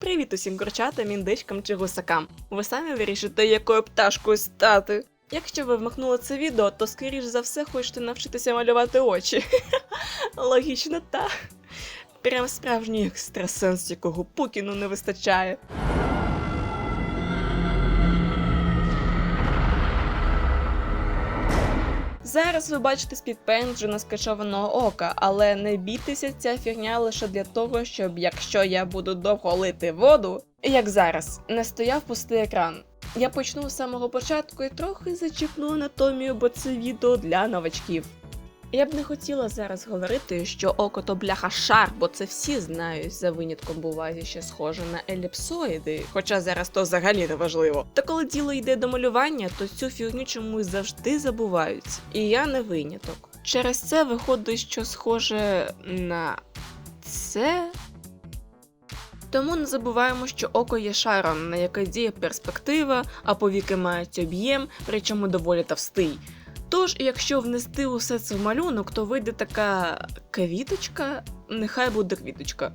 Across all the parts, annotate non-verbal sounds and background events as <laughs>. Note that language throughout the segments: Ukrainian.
Привіт усім курчатам, індичкам чи гусакам. Ви самі вирішите, якою пташкою стати. Якщо ви вмахнули це відео, то скоріш за все хочете навчитися малювати очі. <laughs> Логічно, так. Прям справжній екстрасенс, якого Пукіну не вистачає. Зараз ви бачите спідпенджу скачованого ока, але не бійтеся, ця фігня лише для того, щоб якщо я буду довго лити воду, як зараз, не стояв пустий екран. Я почну з самого початку і трохи зачіпну анатомію, бо це відео для новачків. Я б не хотіла зараз говорити, що око то бляха шар, бо це всі знають, за винятком буває ще схоже на еліпсоїди, хоча зараз то взагалі не важливо. Та коли діло йде до малювання, то цю фігню чомусь завжди забувають. І я не виняток. Через це виходить, що схоже на це. Тому не забуваємо, що око є шаром, на яке діє перспектива, а повіки мають об'єм, причому доволі товстий. Тож, якщо внести усе це в малюнок, то вийде така квіточка, нехай буде квіточка.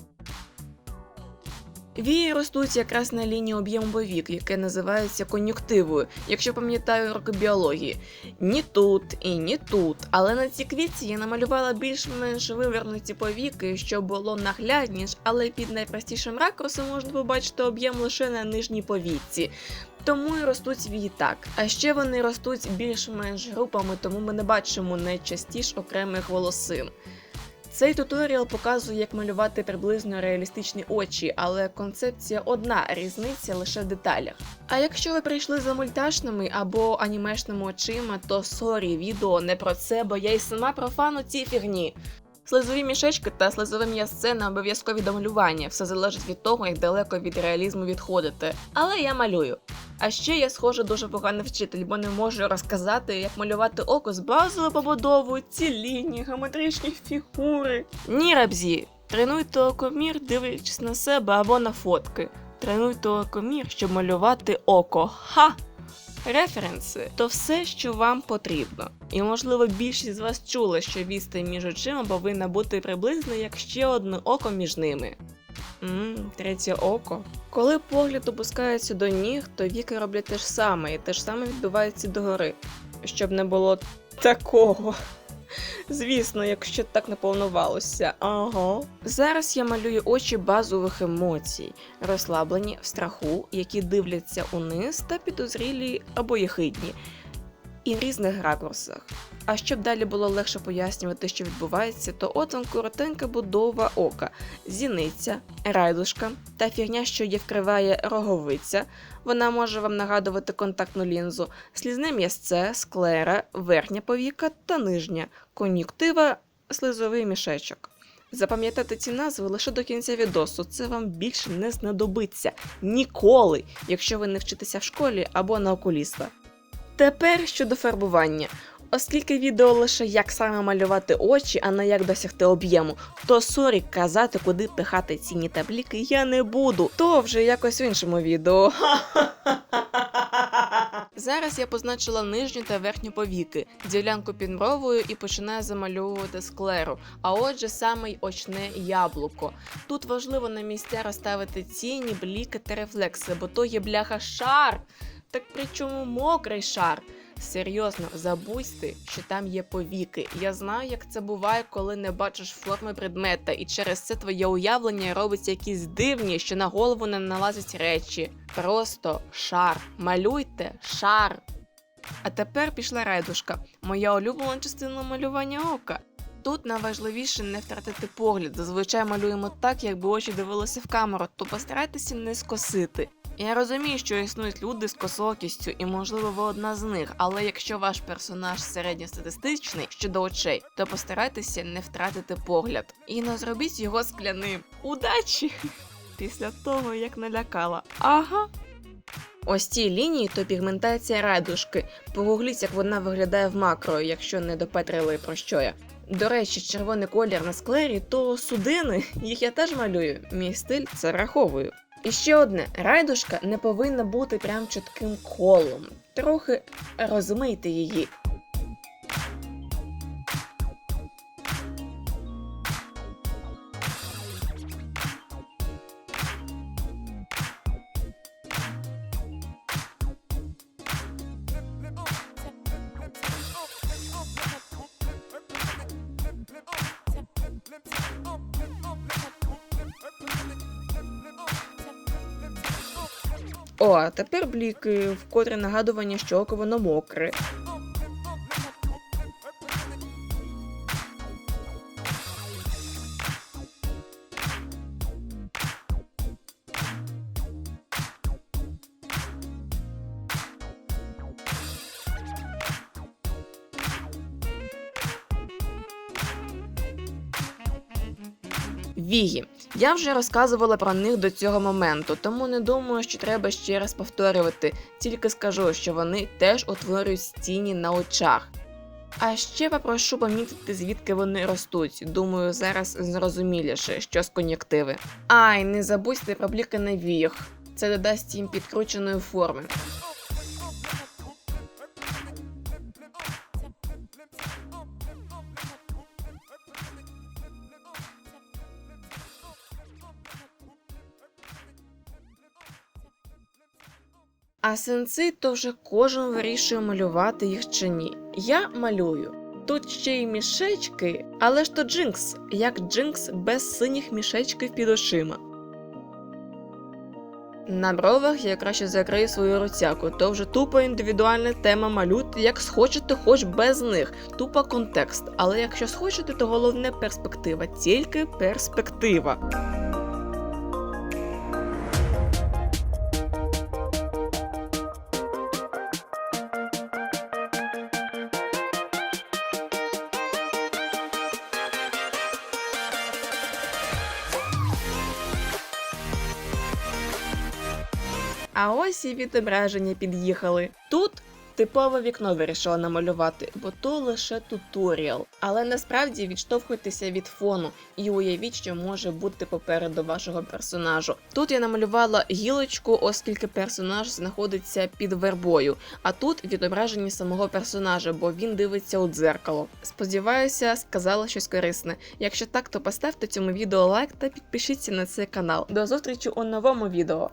Вії ростуть якраз на лінії об'єму повік, яке називається кон'юктивою, якщо пам'ятаю уроки біології. Ні тут і ні тут. Але на цій квітці я намалювала більш-менш вивернуті повіки, щоб було наглядніш, але під найпростішим ракурсом можна побачити об'єм лише на нижній повітці. Тому і ростуть вії так. А ще вони ростуть більш-менш групами, тому ми не бачимо найчастіше окремих волосин. Цей туторіал показує, як малювати приблизно реалістичні очі, але концепція одна, різниця лише в деталях. А якщо ви прийшли за мультяшними або анімешними очима, то сорі, відео не про це, бо я й сама профану ці фігні. Слизові мішечки та слизове м'ясце не обов'язкові до малювання, все залежить від того, як далеко від реалізму відходите. Але я малюю. А ще я схожа дуже поганий вчитель, бо не можу розказати, як малювати око з базовою побудовою, ці лінії, геометричні фігури. Ні, рабзі, тренуйте окомір, дивлячись на себе або на фотки. Тренуйте окомір, щоб малювати око. Ха! Референси то все, що вам потрібно. І можливо більшість з вас чула, що відстань між очима повинна бути приблизно як ще одне око між ними. Ммм, третє око. Коли погляд опускається до ніг, то віки роблять те ж саме, і те ж саме відбувається догори. Щоб не було такого. Звісно, якщо так не планувалося. Ага. Зараз я малюю очі базових емоцій, розслаблені в страху, які дивляться униз та підозрілі або єхидні, і різних ракурсах. А щоб далі було легше пояснювати, що відбувається, то от вам коротенька будова ока, зіниця, райдушка та фігня, що її вкриває роговиця. Вона може вам нагадувати контактну лінзу, слізне м'ясце, склера, верхня повіка та нижня, кон'юктива, слизовий мішечок. Запам'ятати ці назви лише до кінця відосу, це вам більше не знадобиться ніколи, якщо ви не вчитеся в школі або на окуліста. Тепер щодо фарбування. Оскільки відео лише як саме малювати очі, а не як досягти об'єму, то сорі казати, куди пихати ціні табліки я не буду. То вже якось в іншому відео. <laughs> Зараз я позначила нижню та верхню повіки, ділянку під і починаю замальовувати склеру. А отже, саме й очне яблуко. Тут важливо на місця розставити тіні, бліки та рефлекси, бо то є бляха шар. Так причому мокрий шар. Серйозно, забудьте, що там є повіки. Я знаю, як це буває, коли не бачиш форми предмета, і через це твоє уявлення робиться якісь дивні, що на голову не налазять речі. Просто шар. Малюйте шар. А тепер пішла райдушка, моя улюблена частина малювання ока. Тут найважливіше не втратити погляд. Зазвичай малюємо так, якби очі дивилися в камеру, то постарайтеся не скосити. Я розумію, що існують люди з косокістю, і можливо ви одна з них, але якщо ваш персонаж середньостатистичний щодо очей, то постарайтеся не втратити погляд. І не зробіть його скляним. Удачі! <laughs> Після того, як налякала. Ага. Ось ці лінії то пігментація радужки. Погугліть, як вона виглядає в макро, якщо не допетрили про що я. До речі, червоний колір на склері то судини, їх я теж малюю. Мій стиль це враховую. І ще одне, райдушка не повинна бути прям чітким колом. Трохи розмийте її. О, тепер бліки, вкотре нагадування, що око воно мокре. Вігі. Я вже розказувала про них до цього моменту, тому не думаю, що треба ще раз повторювати. Тільки скажу, що вони теж утворюють стіні на очах. А ще попрошу помітити, звідки вони ростуть. Думаю, зараз зрозуміліше, що з кон'юктиви. Ай, не забудьте про бліки на віях. Це додасть їм підкрученої форми. А сенси то вже кожен вирішує малювати їх чи ні. Я малюю. Тут ще й мішечки, але ж то Джинкс, як Джинкс без синіх мішечків під очима. На бровах я краще закрию свою руцяку, то вже тупо індивідуальна тема малюйте, як схочете, хоч без них, тупо контекст. Але якщо схочете, то головне перспектива, тільки перспектива. А ось і відображення під'їхали. Тут типове вікно вирішила намалювати, бо то лише туторіал. Але насправді відштовхуйтеся від фону і уявіть, що може бути попереду вашого персонажу. Тут я намалювала гілочку, оскільки персонаж знаходиться під вербою. А тут відображення самого персонажа, бо він дивиться у дзеркало. Сподіваюся, сказала щось корисне. Якщо так, то поставте цьому відео лайк та підпишіться на цей канал. До зустрічі у новому відео.